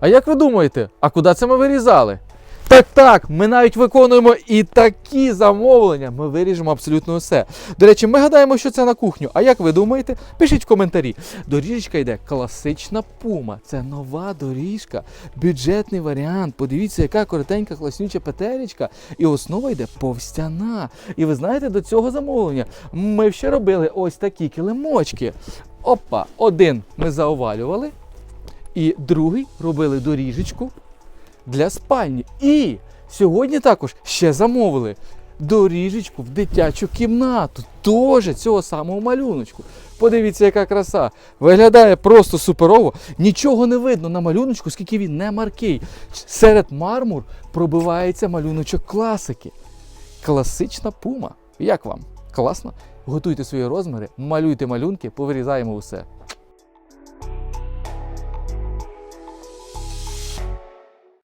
А як ви думаєте, а куди це ми вирізали? Так, так, ми навіть виконуємо і такі замовлення. Ми виріжемо абсолютно все. До речі, ми гадаємо, що це на кухню. А як ви думаєте? Пишіть в коментарі. Доріжечка йде класична пума. Це нова доріжка, бюджетний варіант. Подивіться, яка коротенька класнюча петеречка. І основа йде повстяна. І ви знаєте, до цього замовлення ми ще робили ось такі килимочки. Опа, один ми заовалювали, і другий робили доріжечку для спальні. І сьогодні також ще замовили доріжечку в дитячу кімнату. Теж цього самого малюночку. Подивіться, яка краса. Виглядає просто суперово. Нічого не видно на малюночку, скільки він не маркий. Серед мармур пробивається малюночок класики. Класична пума. Як вам? Класно? Готуйте свої розміри, малюйте малюнки, повирізаємо усе.